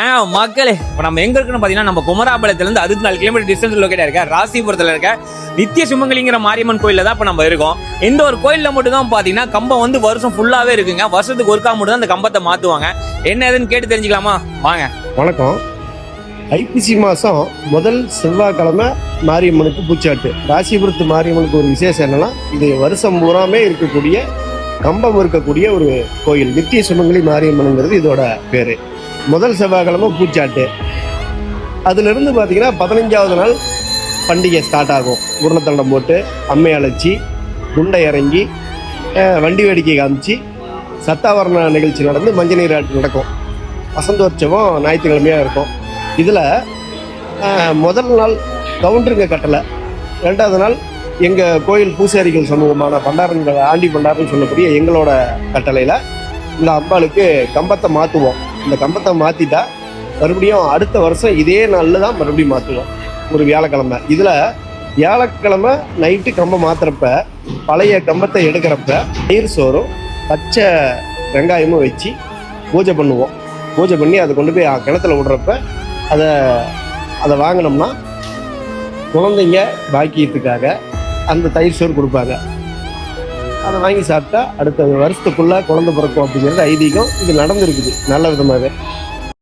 ஏன் மக்களே இப்போ நம்ம எங்க இருக்குன்னு பார்த்தீங்கன்னா நம்ம குமராபாளையத்துல இருந்து அறுபத்தி நாலு கிலோமீட்டர் டிஸ்டன்ஸ் லொக்கேட் இருக்க ராசிபுரத்தில் இருக்க நித்திய சுமங்கலிங்கிற மாரியம்மன் கோயிலில் தான் இப்போ நம்ம இருக்கோம். இந்த ஒரு கோயிலில் மட்டும் தான் பார்த்தீங்கன்னா கம்பம் வந்து வருஷம் ஃபுல்லாகவே இருக்குங்க. வருஷத்துக்கு ஒருக்கா மட்டும் தான் அந்த கம்பத்தை மாற்றுவாங்க என்ன ஏதுன்னு கேட்டு தெரிஞ்சுக்கலாமா? வாங்க. வணக்கம். ஐப்பசி மாதம் முதல் செவ்வாய்க்கிழமை மாரியம்மனுக்கு பூச்சாட்டு. ராசிபுரத்து மாரியம்மனுக்கு ஒரு விசேஷம் என்னன்னா இது வருஷம் பூராமே இருக்கக்கூடிய கம்பம் இருக்கக்கூடிய ஒரு கோயில். நித்திய சுமங்கலி மாரியம்மனுங்கிறது இதோட பேர். முதல் செவ்வாய்க்கிழமை பூச்சாட்டு. அதிலிருந்து பார்த்தீங்கன்னா பதினஞ்சாவது நாள் பண்டிகை ஸ்டார்ட் ஆகும். உருளைத்தண்டம் போட்டு அம்மை அழைச்சி குண்டை இறங்கி வண்டி வேடிக்கை காமிச்சு சத்தாவரண நிகழ்ச்சி நடந்து மஞ்சள் நீராட்டு நடக்கும். வசந்தோற்சவம் ஞாயிற்றுக்கிழமையாக இருக்கும். இதில் முதல் நாள் கவுண்டருங்க கட்டலை. ரெண்டாவது நாள் எங்கள் கோயில் பூசாரிகள் சமூகமான பண்டாரங்கள் ஆண்டி பண்டாரன்னு சொல்லக்கூடிய எங்களோட கட்டளையில் இந்த அம்பாளுக்கு கம்பத்தை மாற்றுவோம் இந்த கம்பத்தை மாற்றிட்டா மறுபடியும் அடுத்த வருஷம் இதே நாளில் தான் மறுபடியும் மாற்றுவோம் ஒரு வியாழக்கிழமை. இதில் வியாழக்கிழமை நைட்டு கம்பம் மாத்துறப்ப பழைய கம்பத்தை எடுக்கிறப்ப நீர் சோறும் பச்சை வெங்காயமும் வச்சு பூஜை பண்ணுவோம். பூஜை பண்ணி அதை கொண்டு போய் கிணத்துல விடுறப்ப அதை அதை வாங்கினோம்னா குழந்தைங்க பாக்கியத்துக்காக அந்த தயிர் சோறு கொடுப்பாங்க. அதை வாங்கி சாப்பிட்டா அடுத்த வருஷத்துக்குள்ள குழந்தை பிறக்கும் அப்படிங்கிறது ஐதீகம். இது நடந்திருக்குது நல்ல விதமாகவே